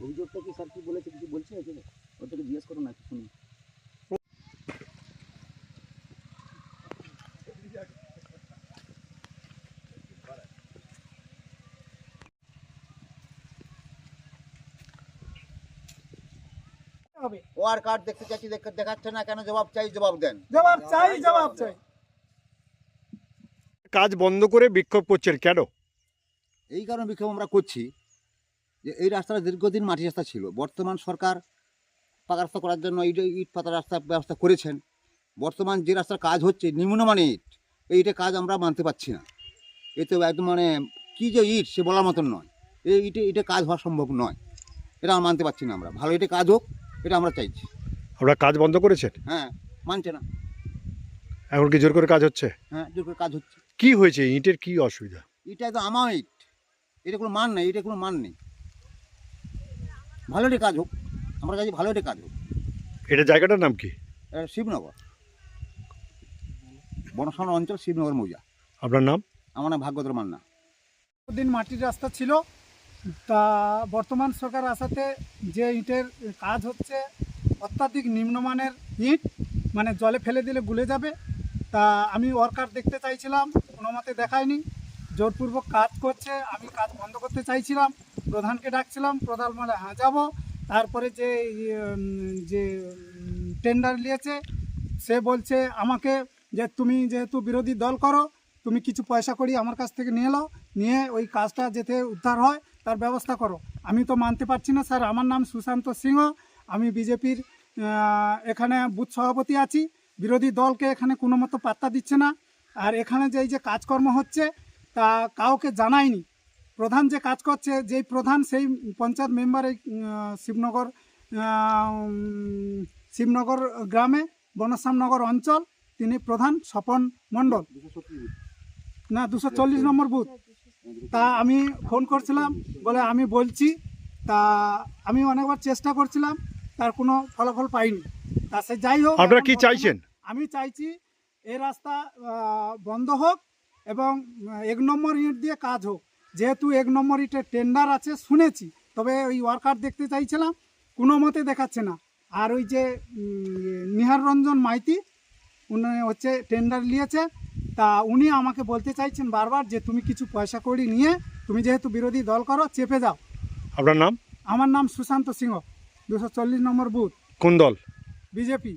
অভিযোগটা কি স্যার কি বলেছে কিছু বলছে এখানে ওর থেকে জিজ্ঞেস করো না শুনি ওয়ার কার্ড দেখতে চাইছি দেখ- দেখাচ্ছে না কেন? জবাব চাই জবাব দেন। জবাব চাই জবাব চাই। কাজ বন্ধ করে বিক্ষোভ করছেন কেন? এই কারণে বিক্ষোভ আমরা করছি। যে এই রাস্তাটা দীর্ঘদিন মাটি রাস্তা ছিল। বর্তমান সরকার পাকা রাস্তা করার জন্য ইট ইট পাতা রাস্তার ব্যবস্থা করেছেন। বর্তমান যে রাস্তার কাজ হচ্ছে নিম্নমানের ইট এইটা কাজ আমরা মানতে পারছি না। এতে একদম মানে কী যে ইট সে বলার মতন নয়। এই ইটে ইটে কাজ হওয়া সম্ভব নয়। এটা আমরা মানতে পারছি না আমরা। ভালো ইটে কাজ হোক এটা আমরা চাইছি। আপনারা কাজ বন্ধ করেছেন? হ্যাঁ মানছে না। এখন কি জোর করে কাজ হচ্ছে? হ্যাঁ জোর করে কাজ হচ্ছে। কি হয়েছে? ইটের কি অসুবিধা? এটা তো আমার ইট। এটা কোনো মান নেই এটা কোনো মান নেই। ভালো কাজ হোক আমার কাছে ভালো কাজ হোক। এটা জায়গাটার নাম কি? এটা শিবনগর। বনসানা অঞ্চল শিবনগর মৌজা। আপনার নাম? আমার নাম ভাগ্যধর মান্না। দিন মাটির রাস্তা ছিল? তা বর্তমান সরকার আসাতে যে ইটের কাজ হচ্ছে অত্যাধিক নিম্নমানের ইট মানে জলে ফেলে দিলে গুলে যাবে। তা আমি ওয়ার্কার দেখতে চাইছিলাম কোনো মতে দেখায়নি। জোরপূর্বক কাজ করছে, আমি কাজ বন্ধ করতে চাইছিলাম, প্রধানকে ডাকছিলাম, প্রধান মানে হ্যাঁ যাব। তারপরে যে যে টেন্ডার নিয়েছে, সে বলছে আমাকে যে, তুমি যেহেতু বিরোধী দল করো, তুমি কিছু পয়সা করি আমার কাছ থেকে নিয়ে নাও, নিয়ে ওই কাজটা যেতে উদ্ধার হয়, তার ব্যবস্থা করো। আমি তো মানতে পারছি না, স্যার, আমার নাম সুশান্ত সিংহ, আমি বিজেপির এখানে বুথ সভাপতি আছি, বিরোধী দলকে এখানে কোনো মতো পাত্তা দিচ্ছে না। আর এখানে যে, এই যে কাজকর্ম হচ্ছে তা কাউকে জানায়নি। প্রধান যে কাজ করছে যেই প্রধান সেই পঞ্চায়েত মেম্বার এই শিবনগর শিবনগর গ্রামে বনশ্যামনগর অঞ্চল তিনি প্রধান স্বপন মণ্ডল। না দুশো চল্লিশ নম্বর বুথ। তা আমি ফোন করছিলাম বলে আমি বলছি তা আমি অনেকবার চেষ্টা করছিলাম তার কোনো ফলাফল পাইনি। তা সে যাই হোক আপনারা কি চাইছেন? আমি চাইছি এই রাস্তা বন্ধ হোক এবং এক নম্বর ইট দিয়ে কাজ হোক। যেহেতু এক নম্বর ইটের টেন্ডার আছে শুনেছি। তবে ওই ওয়ার্কার দেখতে চাইছিলাম কোনো মতে দেখাচ্ছে না। আর ওই যে নিহার রঞ্জন মাইতি উনি হচ্ছে টেন্ডার নিয়েছে। তা উনি আমাকে বলতে চাইছেন বারবার যে তুমি কিছু পয়সা কড়ি নিয়ে তুমি যেহেতু বিরোধী দল করো চেপে যাও। আপনার নাম? আমার নাম সুশান্ত সিংহ দুশো চল্লিশ নম্বর বুথ। কোন দল? বিজেপি।